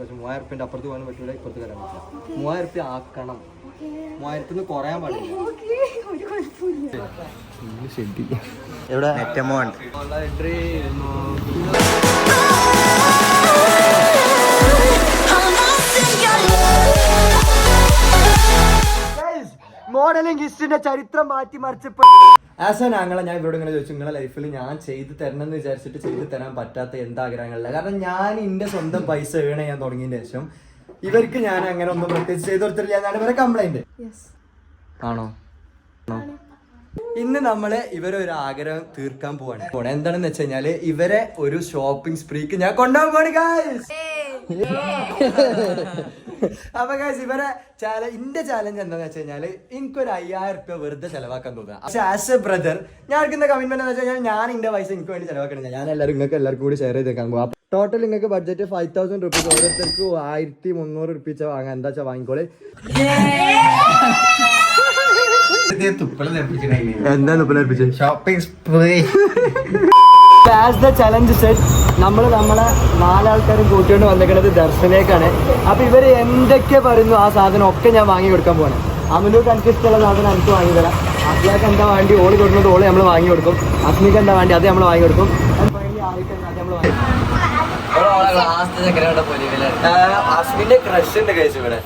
പക്ഷെ മൂവായിരം റുപ്യന്റെ അപ്പുറത്ത് പോകാൻ പറ്റൂല ഇപ്പുറത്ത് വരാൻ പറ്റില്ല മൂവായിരം റുപ്യ ആക്കണം. മൂവായിരത്തിൽ നിന്ന് കുറയാൻ പാടില്ല. എവിടെ? നെറ്റമോണ്ട് മോഡലിംഗ് ഹിസ്റ്ററിന്റെ ചരിത്രം മാറ്റി മറിച്ചപ്പോ ആസ് എൻ ആങ്ങളെ ഞാൻ ഇവരോട് ഇങ്ങനെ ചോദിച്ചു നിങ്ങളെ ലൈഫിൽ ഞാൻ ചെയ്ത് തരണം എന്ന് വിചാരിച്ചിട്ട് ചെയ്ത് തരാൻ പറ്റാത്ത എന്താഗ്രഹങ്ങളില്ല കാരണം ഞാൻ എന്റെ സ്വന്തം പൈസ ഏൺ ചെയ്യാൻ തുടങ്ങിയതിന് ശേഷം ഇവർക്ക് ഞാൻ അങ്ങനെ ഒന്നും പ്രത്യേകിച്ച് ചെയ്ത് കൊടുത്തിട്ടില്ല. എന്നാണ് ഇവരെ കംപ്ലൈന്റ് ആണോ? ഇന്ന് നമ്മൾ ഇവരെ ഒരു ആഗ്രഹം തീർക്കാൻ പോവാണ്. പോണെ. എന്താണെന്ന് വെച്ച് കഴിഞ്ഞാൽ ഇവരെ ഒരു ഷോപ്പിംഗ് സ്പ്രീക്ക് ഞാൻ പോണി guys. അപ്പൊ ഗൈസ് ഇവരെ ചാല ഇന്റെ ചാലഞ്ച് എന്താന്ന് വെച്ച് കഴിഞ്ഞാൽ എനിക്കൊരു അയ്യായിരം റുപ്യ വെറുതെ ചെലവാക്കാൻ തോന്നുക പക്ഷെ ആസ് എ ബ്രദർ ഞാൻ എടുക്കുന്ന കമ്മിറ്റ്മെന്റ് വെച്ച് കഴിഞ്ഞാൽ ഞാൻ ഇന്റെ പൈസ എനിക്ക് വേണ്ടി ചെലവാക്കണം. ഞാൻ എല്ലാവരും നിങ്ങൾക്ക് എല്ലാവർക്കും കൂടി ഷെയർ ചെയ്തേക്കാൻ പോകാം ടോട്ടൽ നിങ്ങൾക്ക് ബഡ്ജറ്റ് ഫൈവ് തൗസൻഡ് റുപ്പീസ് ഓരോരുത്തർക്ക് ആയിരത്തി മുന്നൂറ് റുപ്പീസ് വാങ്ങാൻ എന്താ വെച്ചാൽ വാങ്ങിക്കോളെ? എന്താണ് പിള്ളേർപ്പിച്ചത് shopping spree as the challenge set നമ്മൾ നമ്മളെ നാലാൾക്കാരും കൂട്ടിയോണ്ട് വന്നിരിക്കുന്നത് ദർശനേക്കാണ്. അപ്പൊ ഇവർ എന്തൊക്കെ പറയുന്നു ആ സാധനം ഒക്കെ ഞാൻ വാങ്ങി കൊടുക്കാൻ പോവാണ്. അമലൂക്ക് എനിക്ക് ഇഷ്ടമുള്ള സാധനം എനിക്ക് വാങ്ങി തരാം. അഫ്ലാക്ക് എന്താ വേണ്ടി ഓളി കൊടുക്കുന്നത് ഓളി നമ്മൾ വാങ്ങി കൊടുക്കും. അസ്മിക്ക് എന്താ വേണ്ടി അത് നമ്മൾ വാങ്ങി കൊടുക്കും. അസ്മിന്റെ ക്രഷ് ഉണ്ട് കഴിച്ചു ഇവിടെ.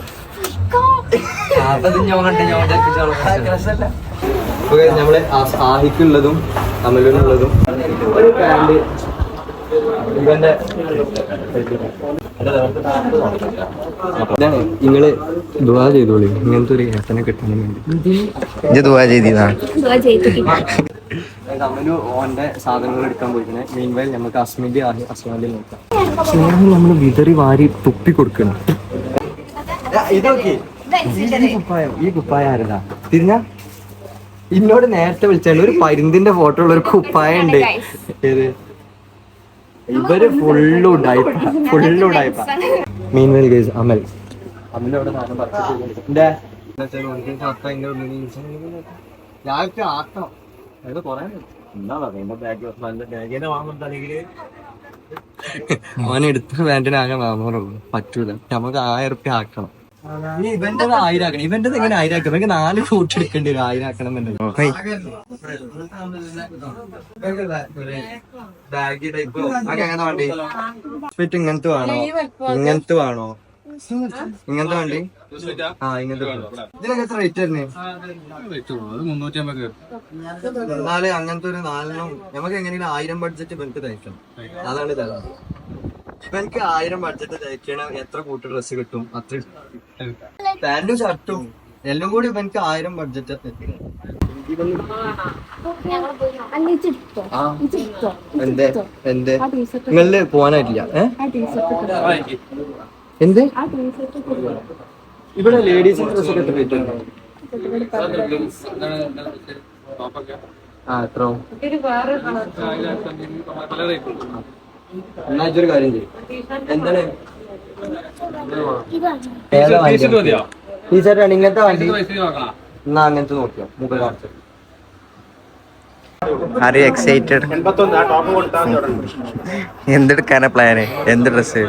നമ്മൾ ആ- ആഹിക്കുള്ളതും അമലിനുള്ളതും ഒരു പാന്റ് ഇവന്റെ നിങ്ങൾ ദുവാ ചെയ്തോളി. ഇങ്ങനത്തെ ഒരു ഹെസനെ കിട്ടാൻ വേണ്ടി. ദുവാ ചെയ്താ അമലു ഓന്റെ സാധനങ്ങൾ എടുക്കാൻ പോയിട്ടുണ്ട് മീൻ വയൽ നമുക്ക് അസ്മിന്റെ അസ്മാന്റെ നോക്കാം. സ്നേഹം നമ്മൾ വിതറി വാരി തുപ്പി കൊടുക്കണം. ഇതൊക്കെ ഈ കുപ്പായം. ഈ കുപ്പായം ആരതാ? തിരിഞ്ഞ? ഇന്നോട് നേരത്തെ വിളിച്ചാൽ ഒരു പരുന്തിന്റെ ഫോട്ടോ ഉള്ള ഒരു കുപ്പായ ഉണ്ട് ഏത്? ഇവർ ഫുള്ള് ഉടായ്പ. ഫുള്ള് ഉടായ്പ. മീൻ വെൽ ഗൈസ് അമൽ. അമലോടെ രാവിലത്തെ കൊറേ എടുത്ത പാന്റിന് ആകെ നാന്നൂറുള്ളൂ പറ്റൂല. നമുക്ക് ആയിരം റുപ്യ ആക്കണം. ഇവന്റെ ആയിരം ആക്കണം ഇവന്റെ എങ്ങനെ ആയിരാക്കണം. എനിക്ക് നാല് ഫോട്ടോ എടുക്കേണ്ടി വരും. ആയിരാക്കണം എന്നുണ്ടെങ്കിൽ ഇങ്ങനത്തെ വേണോ? ഇങ്ങനത്തെ വേണോ? ഇങ്ങനത്തെ വണ്ടി? ആ ഇങ്ങനത്തെ. ഇതിനൊക്കെ എത്ര റേറ്റ് വരുന്നേ നാല് അങ്ങനത്തെ ഒരു നാലെണ്ണം. നമുക്ക് എങ്ങനെയാണ് ആയിരം ബഡ്ജറ്റ് ബെൽറ്റ് തയ്ക്കണം. അതാണ് തരാം ഇപ്പൊ എനിക്ക് ആയിരം ബഡ്ജറ്റ് തയ്ക്കണ എത്ര കൂട്ട് ഡ്രസ് കിട്ടും? അത്ര പാന്റും ഷർട്ടും എല്ലാം കൂടി ഇപ്പൊ എനിക്ക് ആയിരം ബഡ്ജറ്റ് ആ. എന്തേ? എന്തേ? നിങ്ങളിൽ പോവാനായിട്ടില്ല. എന്ത്? ഇവിടെ ലേഡീസിന്റെ ഡ്രസ് ഒക്കെ എത്ര റേറ്റ് ആ എത്ര എന്നാ ഇജ്ജൊരു കാര്യം ചെയ്യും. എന്താണ്? ടീഷർട്ട് ആണ്. ഇങ്ങനത്തെ വണ്ടി? എന്നാ അങ്ങനത്തെ നോക്കിയോ? മുകളിൽ കാണിച്ചു. ആർ എക്സൈറ്റഡ് എന്തെടുക്കാനാ പ്ലാന് എന്ത് ഡ്രസ്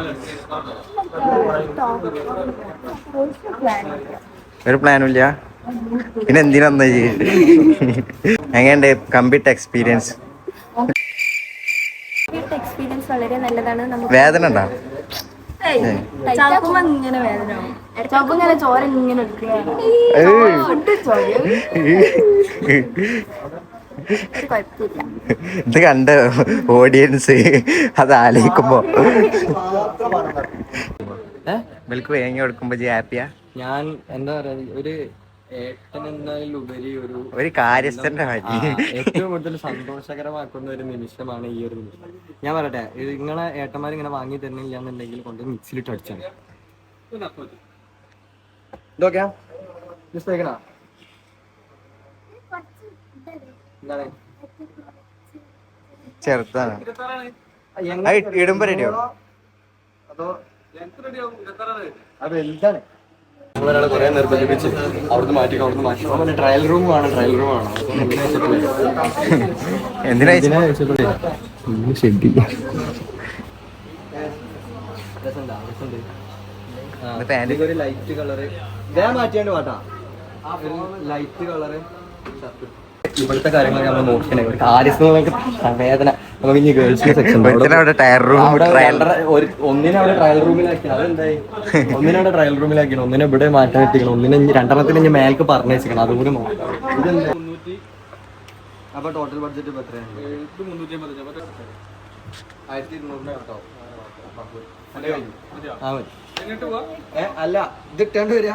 ഒരു പ്ലാനും ഇല്ല. പിന്നെ എന്തിനാ എങ്ങനെയുണ്ട്? കമ്പ്യൂട്ടർ എക്സ്പീരിയൻസ് എക്സ്പീരിയൻസ് വളരെ നല്ലതാണ്. നമുക്ക് വേദന ഉണ്ടോ? ചാക്കുമ്പോ ഇങ്ങനെ വേദന ചാക്കുമ്പോ ഇങ്ങനെ ചോര ഇങ്ങനെ ഇത് കണ്ട ഓഡിയൻസ് അത് ആലോചിക്കുമ്പോ. ഏഹ് ഇവർക്ക് വേങ്ങി കൊടുക്കുമ്പോ ഹാപ്പിയാ ഞാൻ എന്താ പറയാ ഒരു ഏട്ടൻ എന്നതിലുപരി ഒരു ഒരു കാര്യസ്ഥന്റെ ഏറ്റവും കൂടുതൽ സന്തോഷകരമാക്കുന്ന ഒരു നിമിഷമാണ് ഈ ഒരു നിമിഷം. ഞാൻ പറയട്ടെ ഇത് നിങ്ങളെ ഏട്ടന്മാർ ഇങ്ങനെ വാങ്ങി തരുന്നില്ല എന്നുണ്ടെങ്കിൽ കൊണ്ട് മിക്സിലിട്ട് അടിച്ചാണ് ഇതൊക്കെയാ ചെറുതാണ്. ഇടുമ്പോ റെഡിയാവും. അതോ? അത് വലുതാണ്. ഒരാളെ കുറെ നിർബന്ധിപ്പിച്ച് അവിടുന്ന് മാറ്റി അവിടുന്ന് മാറ്റി. ട്രയൽ റൂം ആണ് ട്രയൽ റൂം ആണ്. എന്തിനാ ലൈറ്റ് കളറ് ഇതേ മാറ്റിയാണ്ട് പാട്ടാ ലൈറ്റ് കളറ് ഇവിടുത്തെ കാര്യങ്ങളൊക്കെ നമ്മൾ നോക്കണേ ഒരു കാര്യസ്ഥ വേദന നമുക്ക് ഇനി ഗേൾസിന്റെ സെക്ഷൻ അവിടെ റൂം ട്രയൽ ഒരു ഒന്നിനെ അവിടെ ട്രയൽ റൂമിലാക്കി അതെന്തായി? ഒന്നിനെ അവിടെ ട്രയൽ റൂമിലാക്കി ഒന്നിനെ ഇവിടെ മാറ്റാൻ പറ്റിക്കണം ഒന്നിനെ രണ്ടെണ്ണത്തിന് ഇനി മേൽക്ക് പറഞ്ഞേക്കണം അതും കൂടി നോക്കണം ഇതെന്താ അപ്പൊ ടോട്ടൽ ബഡ്ജറ്റ് ഇപ്പൊ എത്രയാണ്? ആയിരത്തി ഇരുന്നൂറിന് കേട്ടോ അല്ലേ ഇത് ഇട്ടേണ്ടി വരിക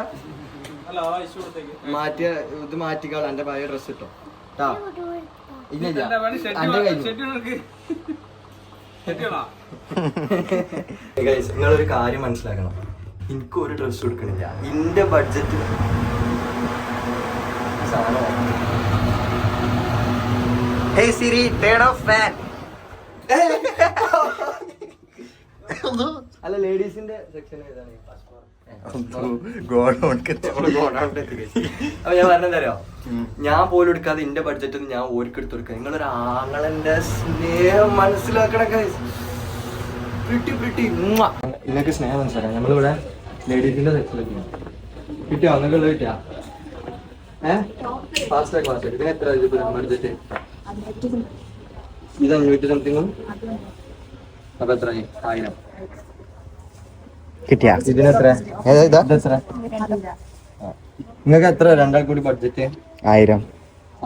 മാറ്റിയ ഇത് മാറ്റിക്കാളെ എന്റെ പഴയ ഡ്രസ് ഇട്ടോ. ട്ടാ. ഇല്ല ഇല്ല. എന്റെ കഴിഞ്ഞു Guys, നിങ്ങളൊരു കാര്യം മനസ്സിലാക്കണം. എനിക്ക് ഒരു ഡ്രസ് കൊടുക്കണില്ല. എന്റെ budget hey Siri turn off fan അല്ല ലേഡീസിന്റെ സെക്ഷൻ ഏതാണ്? ഗോഡൗൺക്ക് അപ്പൊ ഞാൻ പറഞ്ഞതരോ ഞാൻ പോലും എടുക്കാതെ എന്റെ ബഡ്ജറ്റ് ഒന്നും ഞാൻ ഓർക്ക് എടുത്തു കൊടുക്കുക നിങ്ങളൊരു ആങ്ങളന്റെ സ്നേഹം മനസ്സിലാക്കണ പ്രിട്ടി പ്രിട്ടി നിങ്ങൾക്ക് സ്നേഹം മനസ്സിലാക്കാം നമ്മളിവിടെ ലേഡീസിന്റെ സെക്ഷനിലേക്ക് കിട്ടിയോ? നിങ്ങൾക്ക് കിട്ടിയാ? ഏഹ് ഫാസ്റ്റ് ക്ലാസ് ഇതിന് എത്ര ബഡ്ജറ്റ് ഇത് അഞ്ഞൂറ്റി സംതിങ്ങും അപ്പൊ എത്ര ആയിരം. കിട്ടിയാ? ഇതിന് എത്ര ഏതാ ഇതാ? ഇതെത്ര? നിങ്ങൾക്ക് എത്ര? രണ്ടാൾ കൂടി ബഡ്ജറ്റ് ആയിരം.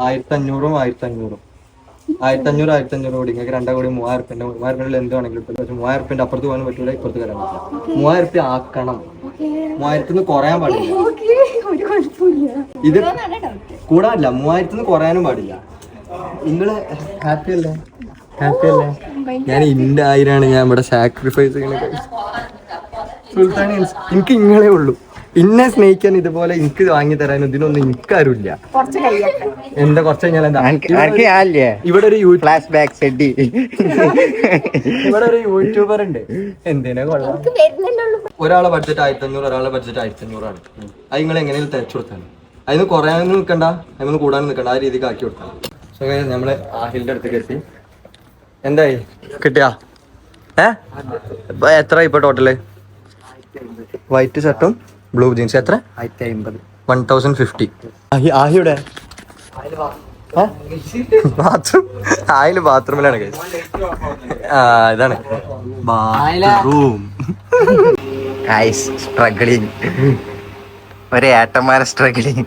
ആയിരത്തി അഞ്ഞൂറും ആയിരത്തി അഞ്ഞൂറും ആയിരത്തി അഞ്ഞൂറ് ആയിരത്തി അഞ്ഞൂറ് കൂടി. നിങ്ങൾക്ക് രണ്ടാം കൂടി മൂവായിരം റുപ്യന്റെ മൂവായിരം റുപ്യയിൽ എന്ത് വേണമെങ്കിലും പക്ഷെ മൂവായിരം റുപ്യന്റെ അപ്പുറത്ത് പോകാൻ പറ്റൂല ഇപ്പുറത്ത് വരാൻ പറ്റില്ല. മൂവായിരം റുപ്യ ആക്കണം. മൂവായിരത്തിൽ നിന്ന് കുറയാൻ പാടില്ല. ഇത് കൂടാനില്ല. മൂവായിരത്തിൽ നിന്ന് കുറയാനും പാടില്ല. നിങ്ങൾ ഹാപ്പി അല്ലേ? ഹാപ്പി അല്ലേ? ഞാൻ ഇന്റെ ആയിരാണ് ഞാൻ ഇവിടെ സാക്രിഫൈസ് ചെയ്യുന്നത്. സുൽത്താൻ എനിക്ക് ഇങ്ങളേ ഉള്ളൂ. ഇന്നെ സ്നേഹിക്കാൻ ഇതുപോലെ എനിക്ക് വാങ്ങി തരാൻ ഇതിനൊന്നും എനിക്കാരുമില്ല എന്താ കുറച്ച് കഴിഞ്ഞാൽ ഇവിടെ ഒരു യൂ- ഫ്ലാഷ് ബാക്ക് സെഡി ഇവിടെ ഒരു യൂട്യൂബർ ഉണ്ട്. എന്തിനാ കൊള്ളാം? ഒരാളെ ബഡ്ജറ്റ് ആയിരത്തി അഞ്ഞൂറ് ഒരാളെ ബഡ്ജറ്റ് ആയിരത്തി അഞ്ഞൂറാണ് അത് നിങ്ങൾ എങ്ങനെയാണ് തയ്ച്ചു കൊടുത്താൽ അതിന് കുറയാനും നിൽക്കണ്ട. അതിന് കൂടാനും നിൽക്കണ്ട. ആ രീതിക്ക് ആക്കി കൊടുത്താൽ സോ നമ്മൾ ആഹിലിന്റെ അടുത്തേക്ക് എത്തി. എന്തായി? കിട്ടിയാ? ഏ? എത്ര ഇപ്പൊ ടോട്ടൽ വൈറ്റ് ഷർട്ടും ബ്ലൂ ജീൻസ് എത്ര? ആയിരത്തി അമ്പത് വൺ തൗസൻഡ് ഫിഫ്റ്റി ആഹിയുടെ ബാത്റൂം ആയിൽ ബാത്റൂമിലാണ്. ആ ഇതാണ്. ബാത്റൂം സ്ട്രഗ്ലിങ് സ്ട്രഗിളിങ് ഒരു ഏട്ടന്മാരെ സ്ട്രഗിളിങ്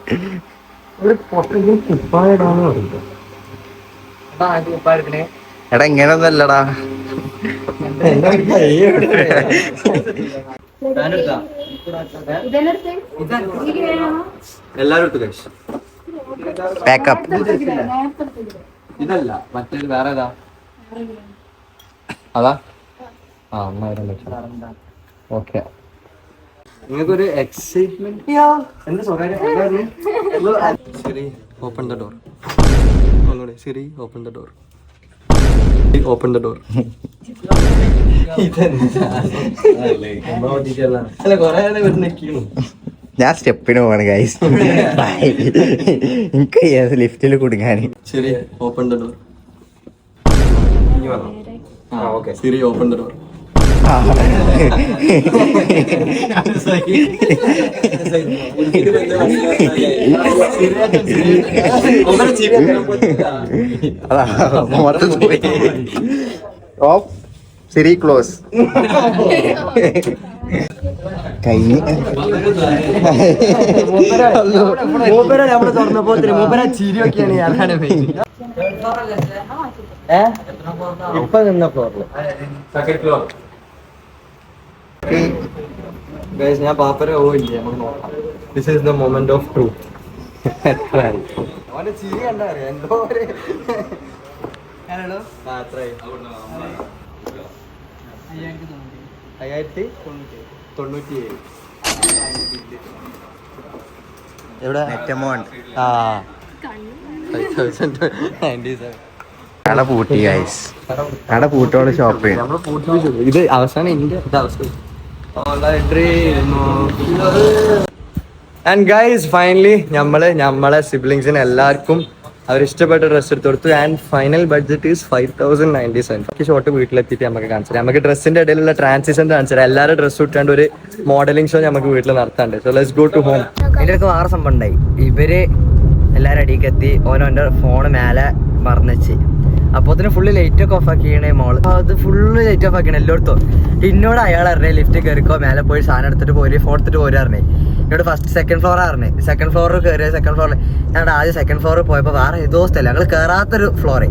എടാ ഇങ്ങനൊന്നല്ലടാ. എല്ലാരും എടുത്തു കഴിച്ചു പാക്കപ്പ് ഇതല്ല മറ്റേത് വേറെ ഏതാ? അതാ? ആ ഒന്നായിരം ലക്ഷം ഓക്കെ നിങ്ങൾക്കൊരു എക്സൈറ്റ്മെന്റ് എന്താ സ്വകാര്യം ശരി ഓപ്പൺ ദ ഡോർ ഒന്നുകൂടി ശരി open the door open the door ഞാൻ സ്റ്റെപ്പിന് പോവാണ് ഗൈസ് എനിക്ക് ലിഫ്റ്റിൽ കുടുങ്ങാൻ ശരി open the door Siri open the door അതാ മൊത്തത്തിൽ പോയി ഓഫ് സിരി ക്ലോസ് കഴിഞ്ഞ് ഇപ്പൊ നിന്ന ഫ്ലോറിൽ സെക്കൻഡ് ഫ്ലോർ ഞാൻ പാപ്പര പോയില്ലേ നമുക്ക് നോക്കാം. This is the moment of truth അവന്റെ ചിരി കണ്ടാ അറിയാം? എന്തോ ഒരു ആ, എത്രയായി? അയ്യായിരത്തി തൊണ്ണൂറ്റി ഏഴ് എവിടെ? നെറ്റ് എമൗണ്ട് ആ. Five thousand ninety seven. കട പൂട്ടി ഗൈസ് കട പൂട്ടോടെ ഷോപ്പ്. പൂട്ടി ഇത് അവസാനം എന്റെ ഇത് അവസ്ഥ ആൻഡ് ഗൈസ് ഫൈനലി നമ്മൾ നമ്മളെ സിബ്ലിങ്സിന് എല്ലാവർക്കും അവർ ഇഷ്ടപ്പെട്ട ഡ്രസ്സ് എടുത്ത് കൊടുത്തു. And final budget is five thousand ninety seven shot വീട്ടിലെത്തിയിട്ട് നമുക്ക് കാണിച്ചു നമുക്ക് ഡ്രസ്സിന്റെ ഇടയിലുള്ള ട്രാൻസിഷൻ കാണിച്ചു തരാം. എല്ലാവരും ഡ്രസ്സ് ഇട്ടാണ്ട് ഒരു മോഡലിംഗ് ഷോ നമുക്ക് വീട്ടിൽ നടത്താണ്ട്. So let's go to home ഇതിന്റെ അടുത്ത് വേറെ സംഭവം ഉണ്ടായി. ഇവർ എല്ലാവരും അടിയിലേക്ക് എത്തി ഫോൺ മേലെ മറന്നുവെച്ച് അപ്പൊ അതിന് ഫുള്ള് ലൈറ്റ് ഒക്കെ ഓഫ് ആക്കിയണേ മോൾ അത് ഫുള്ള് ലൈറ്റ് ഓഫ് ആക്കിയാണ് എല്ലായിടത്തും എന്നോട് അയാൾ അറിഞ്ഞേ ലിഫ്റ്റ് കയറിക്കോ മേലെ പോയി സാധനം എടുത്തിട്ട് പോയി ഫോൺ എടുത്തിട്ട് പോരും അറിഞ്ഞേ എന്നോട് ഫസ്റ്റ് സെക്കൻഡ് ഫ്ലോർ അറിഞ്ഞേ സെക്കൻഡ് ഫ്ലോർ കയറിയ സെക്കൻഡ് ഫ്ലോറിൽ ഞാൻ ആദ്യം സെക്കൻഡ് ഫ്ലോറിൽ പോയപ്പോൾ വേറെ ഏതോ സ്ഥലം. ഞങ്ങൾ കയറാത്തൊരു ഫ്ലോറേ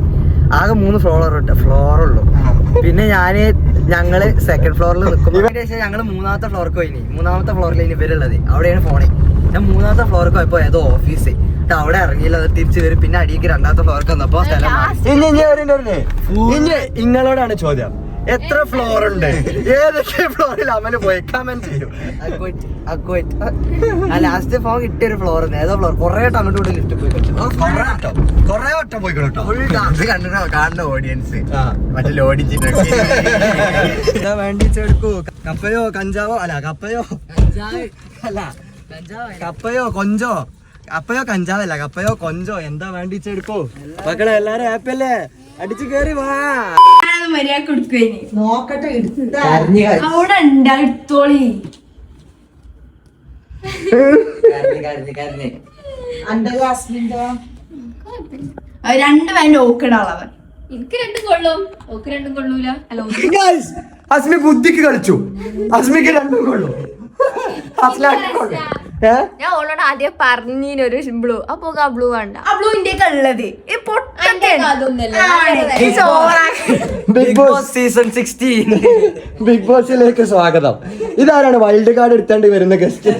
ആകെ മൂന്ന് ഫ്ലോർ ഫ്ലോറുള്ളൂ പിന്നെ ഞാൻ ഞങ്ങൾ സെക്കൻഡ് ഫ്ലോറിൽ നിൽക്കുമ്പോൾ ഞങ്ങൾ മൂന്നാമത്തെ ഫ്ലോർക്ക് പോയിനി. മൂന്നാമത്തെ ഫ്ലോറിൽ ഇനി ഇവരുള്ളത്. അവിടെയാണ് ഫോണ് ഞാൻ മൂന്നാമത്തെ ഫ്ലോർക്ക് പോയപ്പോ ഏതോ ഓഫീസ് എന്നിട്ട് അവിടെ ഇറങ്ങിയില്ല. അത് തിരിച്ചു വരും പിന്നെ അടിയിക്ക് രണ്ടാമത്തെ ഫ്ലോർക്ക് വന്നപ്പോ സ്ഥലം മാറി. ഇനി നിങ്ങളോടാണ് ചോദ്യം. എത്ര ഫ്ലോർ ഉണ്ട്? ഏതൊക്കെ ഫ്ലോറിൽ അമൽ പോയി? കമന്റ് ചെയ്യും. ലാസ്റ്റ് ഫോൺ കിട്ടിയ ഒരു ഫ്ലോർ ഏതോ ഫ്ലോർ കൊറേ വട്ടം അങ്ങോട്ട് ഇവിടെ ലിഫ്റ്റ് പോയി കൊറേ വട്ടം. കൊറേ വട്ടം പോയി കേട്ടോ. ഇത് കണ്ടിട്ടോ കാണുന്ന ഓഡിയൻസ് ആ. മറ്റേ ലോഡിച്ചിട്ടൊക്കെ എന്താ വേണ്ടി എടുക്കൂ കപ്പയോ കഞ്ചാവോ? അല്ല കപ്പയോ? അല്ല. കപ്പയോ കൊഞ്ചോ? കപ്പയോ കഞ്ചാവല്ല അപ്പയോ കൊഞ്ചോ എന്താ വേണ്ടിച്ചെടുക്കോ എടുക്കൂ? മക്കളെ എല്ലാരും ഹാപ്പി അല്ലേ? അടിച്ചു കേറി വാ. മര്യാദ നോക്കട്ടെ അവിടെ ഉണ്ട് എടുത്തോളി. രണ്ട് പാന്റ് ഓക്കിടാളവൻ എനിക്ക് രണ്ടും കൊള്ളും. ഓക്ക് രണ്ടും കൊള്ളൂല. അല്ല അസ്മി ബുദ്ധിക്ക് കളിച്ചു. അസ്മിക്ക് രണ്ടും കൊള്ളു. അസ്ലാക്ക് കൊള്ളു. ഞാൻ ഓളോട് ആദ്യം പറഞ്ഞിനൊരു ബ്ലൂ അപ്പൊ ആ ബ്ലൂ വേണ്ട. ആ ബ്ലൂ ഇന്ത്യയ്ക്ക് ഉള്ളത് ഈ Big Boss season sixteen Big ബോസിലേക്ക് സ്വാഗതം. ഇതാരാണ് വൈൽഡ് കാർഡ് എടുത്താണ്ട് വരുന്ന ഗസ്റ്റ്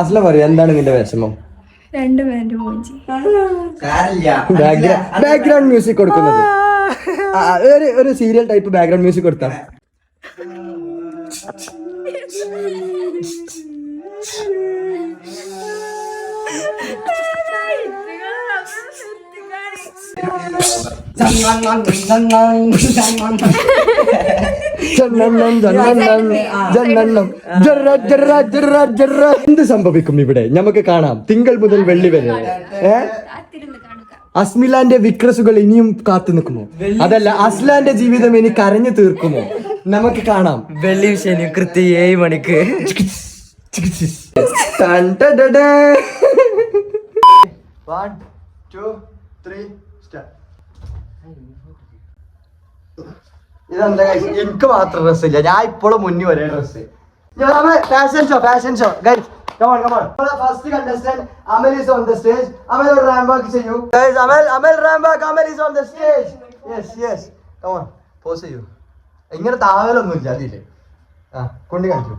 അസല പറയൂ എന്താണ് നിന്റെ വിഷമം? രണ്ട് പാന്റ് പോഞ്ചി ബാക്ക്ഗ്രൗണ്ട് മ്യൂസിക് കൊടുക്കുന്നത്. ഒരു ഒരു സീരിയൽ ടൈപ്പ് ബാക്ക്ഗ്രൗണ്ട് മ്യൂസിക് കൊടുത്താ. എന്ത് സംഭവിക്കും ഇവിടെ? നമുക്ക് കാണാം. തിങ്കൾ മുതൽ വെള്ളി വരെ. അസ്മിലാന്റെ വിക്രസുകൾ ഇനിയും കാത്തു നിൽക്കുമോ? അതല്ല അസ്ലാന്റെ ജീവിതം ഇനി കരഞ്ഞു തീർക്കുമോ? നമുക്ക് കാണാം. വെള്ളി ശനി കൃത്യം ഏഴ് മണിക്ക്. One, two, three, start. ഇതെന്താ എനിക്ക് മാത്രം ഡ്രസ് ഇല്ല. ഞാൻ ഇപ്പോഴും മുന്നിൽ ഒരേ dress fashion show fashion show guys Come on, come on. First contestant Amal is on the stage Amal ഒരു റാമ്പ് വാക്ക് ചെയ്യൂ. Guys, Amal Amal ramp walk Amal is on the stage yes yes come on pose Pose ചെയ്യൂ. ഇങ്ങനെ താവലൊന്നും ഇല്ല അതിൽ. ആ, കൊണ്ട് കാണിക്കൂ.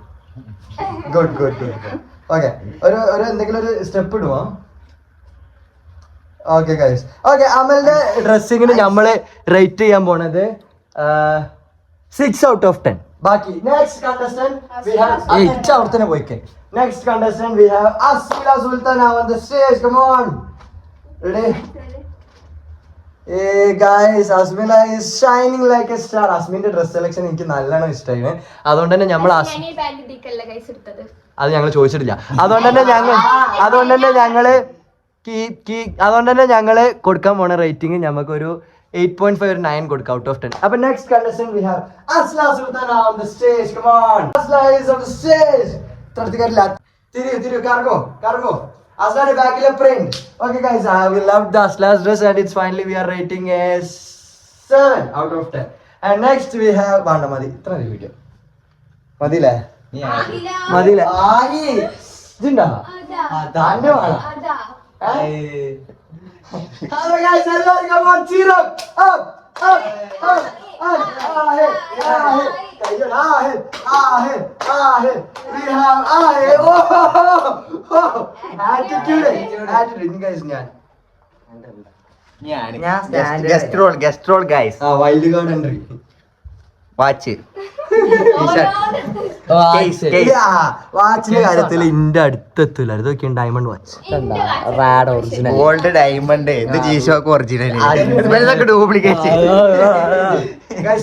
Good good good okay ഒരു ഒരു എന്തെങ്കിലും ഒരു സ്റ്റെപ്പ് ഇടുവാ? ഓക്കെ ഗൈസ് ഓക്കെ അമലിന്റെ ഡ്രസ്സിങ്ങിന് നമ്മൾ റേറ്റ് ചെയ്യാൻ പോണത് സിക്സ് ഔട്ട് ഓഫ് ടെൻ ബാക്കി നെക്സ്റ്റ് കണ്ടസ്റ്റന്റ് എയ്റ്റ് തന്നെ പോയിക്കെ. Next contestant we have Asmila Sultan on the stage come on ready Asmila is shining like a star അസ്മിന്റെ dress selection എനിക്ക് നല്ലോണം ഇഷ്ടമായി അതുകൊണ്ട് തന്നെ നമ്മൾ അത് ഞങ്ങൾ ചോദിച്ചിട്ടില്ല. അതുകൊണ്ട് തന്നെ ഞങ്ങൾ അതുകൊണ്ട് തന്നെ ഞങ്ങൾ അതുകൊണ്ട് തന്നെ ഞങ്ങൾ കൊടുക്കാൻ പോണ റേറ്റിംഗ് ഞങ്ങൾക്ക് ഒരു എയ്റ്റ് പോയിന്റ് ഫൈവ് നയൻ കൊടുക്കാം ഔട്ട് ഓഫ് ടെൻ അപ്പൊ next contestant we have Asla Sultana on the stage come on Asla is on the stage തൊടുത്തില്ല തിരിയു തിരിയു കറങ്ങോ കറങ്ങോ. അസ്ലാന്റെ ബാക്കിലെ print okay guys we love the Asla's dress and it's finally we are rating as seven out of ten and next we have വേണ്ട മതി. ഇത്ര മതി വീഡിയോ മതിയില്ലേ? മതിയില്ലേ. ആയി ഇതുണ്ടോ? അതാന്റെ വേണം. Hello guys, hello, come on, cheer up, up, up, up, up, ahe, ahe, kayo, ahe, ahe, ahe, we ini guys ഞാൻ. Guys wild card entry watch വാച്ചിന്റെ കാര്യത്തിൽ ഇന്റെ അടുത്തെത്തില്ല ഇതൊക്കെ ഡയമണ്ട് വാച്ച് റാഡ് ഒറിജിനൽ ഗോൾഡ് ഡയമണ്ട് ഇത് ജീഷോക്ക് ഒറിജിനൽ ഡ്യൂപ്ലിക്കേറ്റ്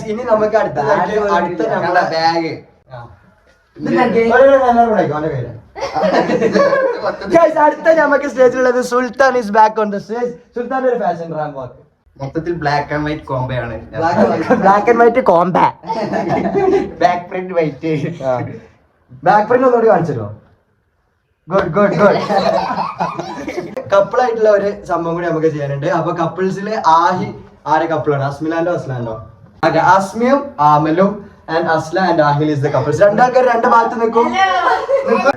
ഇനി നമുക്ക് അടുത്ത അടുത്ത ബാഗ് ഒരു- അവന്റെ അടുത്ത നമുക്ക് സ്റ്റേജിലുള്ളത് Sultan is back on the stage Sultan ഒരു ഫാഷൻ റാമ്പ് വാക്ക് മൊത്തത്തിൽ ബ്ലാക്ക് ആൻഡ് വൈറ്റ് കോംബോ ആണ്. Black and white combo back print white back print ഒന്നുകൂടി കാണിച്ചല്ലോ ഗുഡ് ഗുഡ് ഗുഡ് കപ്പിളായിട്ടുള്ള ഒരു സംഭവം കൂടി നമുക്ക് ചെയ്യാനുണ്ട്. അപ്പൊ കപ്പിൾസിലെ ആഹി ആരെ കപ്പിളാണ് അസ്മിലാൻഡോ അസ്ലാൻഡോ അസ്മിയും ആമലും and Asla and Aahil is the couples രണ്ടാൾക്കാർ രണ്ട് ഭാഗത്ത് നിൽക്കും.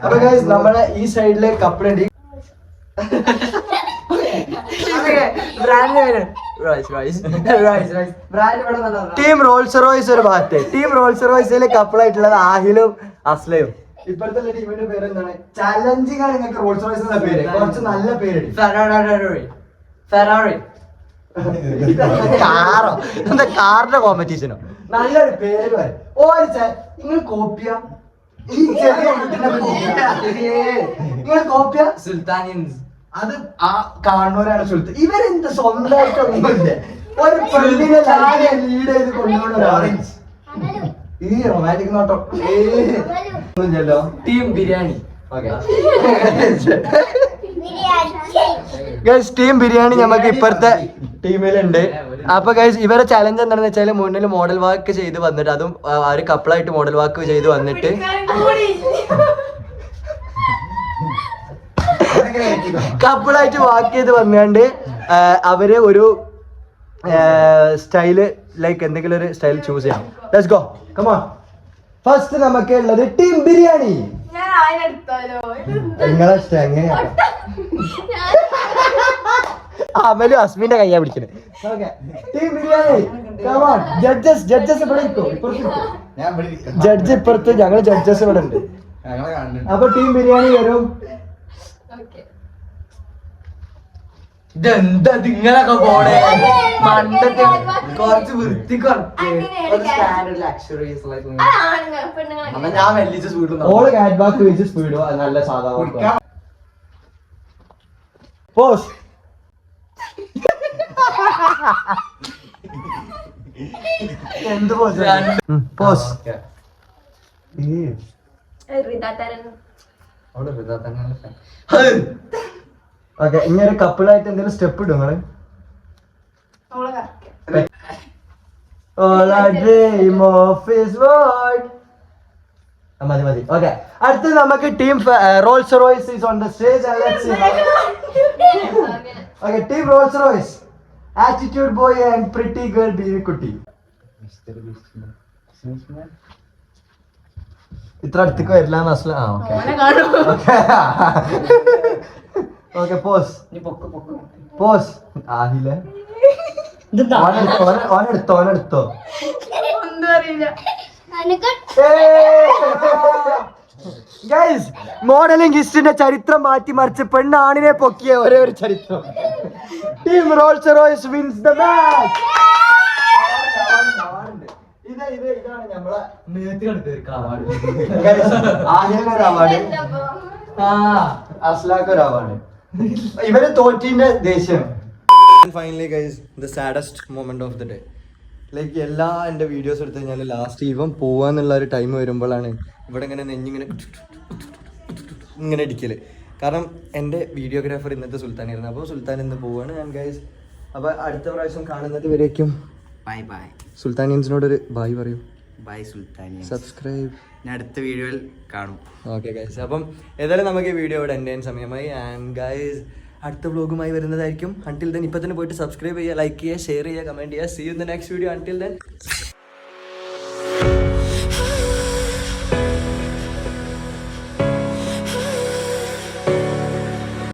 അപ്പൊ guys നമ്മളെ ഈ സൈഡിലെ കപ്പിൾ ഉണ്ട്. ടീം റോൾസ് റോയ്സ് ഒരു ഭാഗത്ത്. ടീം റോൾസ് റോയ്സിലെ കപ്പിളായിട്ടുള്ളത് ആഹിലും അസ്ലയും ഇപ്പോഴത്തെ ടീമിന്റെ പേര് എന്താണ് ചാലഞ്ചിങ് ആണ് നിങ്ങൾക്ക് റോൾസ് റോയ്സ് എന്ന പേര്. കുറച്ച് നല്ല പേര്. കാറോ? എന്താ കാറിന്റെ കോമ്പറ്റീഷനോ നല്ലൊരു പേര് വരെ ഓ നിങ്ങൾ കോപ്പിയ? ഈ ചെറിയ കുട്ടീനെ കോപ്പിയ നിങ്ങൾ കോപ്പിയ? സുൽത്താനിയൻസ്. അത് ആ കാണുന്നവരാണ് സുൽത്താൻ ഇവരെന്ത് സ്വന്തമായിട്ടൊന്നുമില്ല ഒരു പെണ്ണിനെ ലീഡ് ചെയ്ത് കൊണ്ടുപോകണം ഈ റൊമാന്റിക് നോട്ടം. ഒന്നുമില്ലല്ലോ. Team biryani. Guys team biryani നമുക്ക് ഇപ്പുറത്തെ ടീമിലുണ്ട്. അപ്പൊ ഗൈസ് ഇവരെ ചലഞ്ച് എന്താണെന്ന് വെച്ചാൽ മുന്നിൽ മോഡൽ വാക്ക് ചെയ്ത് വന്നിട്ട് അതും ആ, ഒരു കപ്പിളായിട്ട് മോഡൽ വാക്ക് ചെയ്ത് വന്നിട്ട്. കപ്പിളായിട്ട് വാക്ക് ചെയ്ത് വന്നാണ്ട് അവർ ഒരു സ്റ്റൈൽ ലൈക്ക് എന്തെങ്കിലും ഒരു സ്റ്റൈൽ ചൂസ് ചെയ്യാം. Let's go come on first നമുക്ക് ഉള്ളത് ടീം ബിരിയാണി നിങ്ങളെ ഇഷ്ടം എങ്ങനെയാണ് അമലു അസ്മിന്റെ കയ്യാ പിടിക്കുന്നത് team biryani come on judges judges ഇവിടെ ജഡ്ജ് ഇപ്പുറത്ത് ഞങ്ങൾ ജഡ്ജസ് ഇവിടെ ഉണ്ട്. അപ്പൊ ടീം ബിരിയാണി വരും. ഇതെന്താ നിങ്ങളൊക്കെ പോണേ? മണ്ടത്തെ കുറച്ച് വൃത്തി ഞാൻ ഓൾ കാറ്റ് ബാക്ക് വെച്ച് സ്പീഡോ നല്ല സാധാരണ പോസ് എന്ത് പോസ് ഓക്കെ. ഇനി ഒരു കപ്പിളായിട്ട് എന്തെങ്കിലും സ്റ്റെപ്പ് ഇടും നിങ്ങൾ? മതി മതി. ഓക്കെ. അടുത്ത് നമുക്ക് team Rolls Royce is on the stage okay team Rolls Royce attitude boy and pretty girl ബീവി കുട്ടി. ഇത്ര അടുത്തേക്ക് വരില്ല മനസ്സില ആ ഓക്കെ ഓക്കെ പോസ് പോസ് ആഹിലെ. ഓനെടുത്തോ ഓനെ- ഓനെടുത്തോ ഓനെടുത്തോ ഒന്നും അറിയില്ല. ഗൈസ് മോഡലിംഗ് ഹിസ്റ്റിന്റെ ചരിത്രം മാറ്റിമറിച്ച് പെണ്ണാണിനെ പൊക്കിയ ഒരേ ഒരു ചരിത്രം. Team Rolls Royce wins the match ഇത് ഇത് ഇതാണ് നമ്മളെ ആദ്യം ഒരു അവാർഡ്. ആ അസ്ലാക്ക് ഒരു അവാർഡ്. ഇവർ തോറ്റിന്റെ ദേഷ്യം. Finally guys the saddest moment of the day like എല്ലാ എന്റെ വീഡിയോസ് എടുത്തു കഴിഞ്ഞാൽ ലാസ്റ്റ് ഇവൻ പോവാന്നുള്ള ഒരു ടൈം വരുമ്പോഴാണ് ഇവിടെ ഇങ്ങനെ നെഞ്ഞിങ്ങനെ ഇങ്ങനെ ഇടിക്കൽ. കാരണം എന്റെ വീഡിയോഗ്രാഫർ ഇന്നത്തെ സുൽത്താൻ ആയിരുന്നു അപ്പോൾ സുൽത്താൻ ഇന്ന് പോവാണ് ഞാൻ ഗൈസ് അപ്പോൾ അടുത്ത പ്രാവശ്യം കാണുന്നത് വരേക്കും. ബൈ ബൈ സുൽത്താനിയൻസിനോടൊരു ബൈ പറയൂ. ബൈ സുൽത്താനിയൻ സബ്സ്ക്രൈബ് ഞാൻ അടുത്ത വീഡിയോയിൽ കാണും. ഓക്കെ ഗൈസ് അപ്പം ഏതായാലും നമുക്ക് ഈ വീഡിയോ ഇവിടെ എന്റെ സമയമായി. ആൻഡ് ഗൈസ് അടുത്ത വ്ലോഗുമായി വരുന്നതായിരിക്കും. അൺടിൽ ദെൻ ഇപ്പം തന്നെ പോയിട്ട് സബ്സ്ക്രൈബ് ചെയ്യുക ലൈക്ക് ചെയ്യുക ഷെയർ ചെയ്യുക കമന്റ് ചെയ്യുക. See in the next video until then